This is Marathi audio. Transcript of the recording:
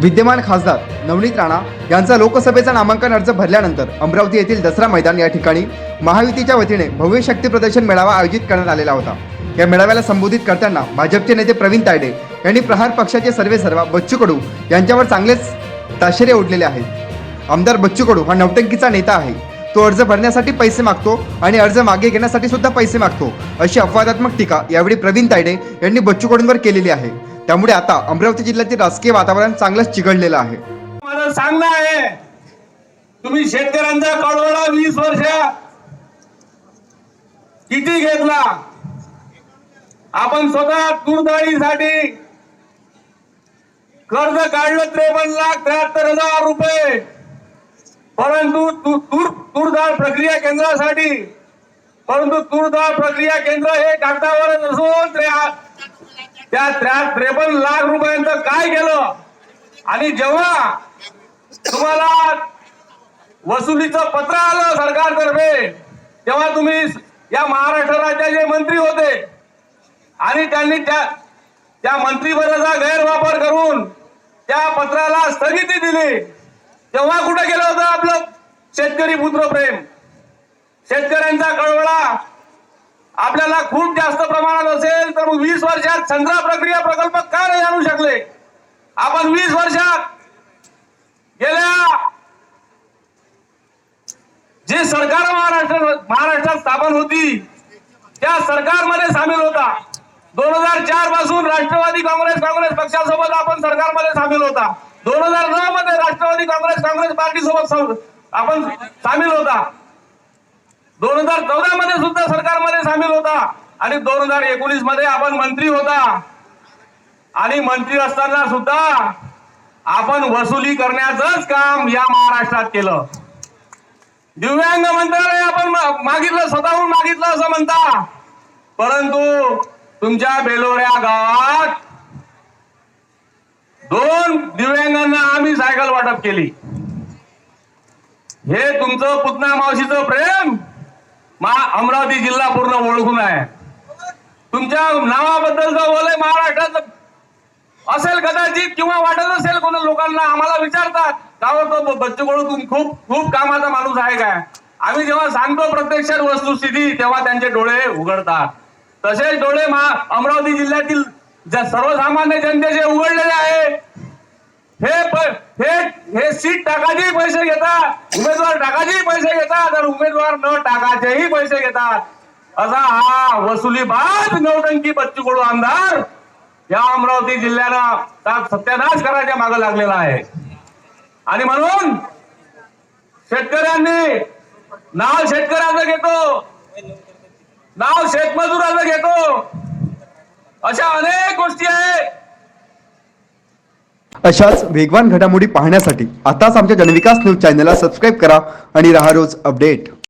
विद्यमान खासदार नवनीत राणा यांचा लोकसभेचा नामांकन अर्ज भरल्यानंतर अमरावती येथील दसरा मैदान या ठिकाणी महायुतीच्या वतीने भव्य शक्ती प्रदर्शन मेळावा आयोजित करण्यात आलेला होता. या मेळाव्याला संबोधित करताना भाजपचे नेते प्रवीण तायडे यांनी प्रहार पक्षाचे सर्वे सर्वा बच्चू कडू यांच्यावर चांगलेच ताशेरे ओढलेले आहेत. आमदार बच्चू कडू हा नवटंकीचा नेता आहे. तो अर्ज भरण्यासाठी पैसे मागतो आणि अर्ज मागे घेण्यासाठी सुद्धा पैसे मागतो अशी अपवादात्मक टीका यावेळी प्रवीण तायडे यांनी बच्चू कडूंवर केलेली आहे. त्यामुळे आता अमरावती जिल्ह्यातील राजकीय वातावरण चांगलंच चिघळलेलं आहे. मला सांगणं आहे तुम्ही शेतकऱ्यांचा कळवळा वीस वर्ष किती घेतला? आपण स्वतः तूरडाळीसाठी कर्ज काढलं त्रेपन्न लाख त्र्याहत्तर हजार रुपये. परंतु तू- तूर तूरडाळ प्रक्रिया केंद्रासाठी परंतु तूरडाळ प्रक्रिया केंद्र हे कागदावरच असून त्र्या- त्या त्रेपन्न लाख रुपयांचं काय केलं? आणि जेव्हा तुम्हाला वसुलीचं पत्र आलं सरकारतर्फे तेव्हा तुम्ही या महाराष्ट्र राज्याचे मंत्री होते आणि त्यांनी त्या त्या मंत्रीपदाचा गैरवापर करून त्या पत्राला स्थगिती दिली. तेव्हा कुठे गेलं होतं आपलं? शेतकरी पुत्र प्रेम. शेतकऱ्यांचा कळवळा आपल्याला खूप जास्त प्रमाणात असेल तर मग वीस वर्षात संग्रह प्रक्रिया प्रकल्प का नाही आणू शकले? आपण वीस वर्षात गेल्या जे सरकार महाराष्ट्र महाराष्ट्रात स्थापन होती त्या सरकारमध्ये सामील होता. दोन हजार चारपासून राष्ट्रवादी काँग्रेस काँग्रेस पक्षासोबत आपण सरकारमध्ये सामील होता. दोन हजार नऊ मध्ये राष्ट्रवादी काँग्रेस काँग्रेस पार्टी सोबत आपण सामील होता. दोन हजार चौदा मध्ये सुद्धा सरकार आणि दोन हजार एकोणीसमध्ये आपण मंत्री होता. आणि मंत्री असताना सुद्धा आपण वसुली करण्याचंच काम या महाराष्ट्रात केलं. दिव्यांग मंत्रालय आपण मागितलं स्वतःहून मागितलं असं म्हणता. परंतु तुमच्या बेलोऱ्या गावात दोन दिव्यांगांना आम्ही सायकल वाटप केली. हे तुमचं पुतना मावशीचं प्रेम मा अमरावती जिल्हा पूर्ण ओळखून आहे. तुमच्या नावाबद्दलचं बोलय महाराष्ट्रात असेल कदाचित किंवा वाटत असेल कोणा लोकांना आम्हाला विचारतात. का तो बच्चू कडू तुम खूप खूप कामाचा माणूस आहे काय? आम्ही जेव्हा सांगतो प्रत्यक्षात वस्तुस्थिती तेव्हा त्यांचे डोळे उघडतात. तसेच डोळे अमरावती जिल्ह्यातील ज्या सर्वसामान्य जनतेचे उघडलेले आहे हे हे हे सीट टाकायचेही पैसे घेतात. उमेदवार टाकायचेही पैसे घेतात. तर उमेदवार न टाकायचेही पैसे घेतात असा हा वसुली बाद नौटंकी बच्चूकडू आमदार या अमरावती जिल्ह्यानं सत्यानाश करायच्या मागे लागलेला आहे. आणि म्हणून शेतकऱ्यांनी नाव शेतकऱ्याचं घेतो. नाव शेतमजुराचं घेतो. अशा अनेक गोष्टी आहेत. अशाच वेगवान घडामोडी पाहण्यासाठी आताच आमच्या जनविकास न्यूज चॅनलला सबस्क्राईब करा आणि राहा रोज अपडेट.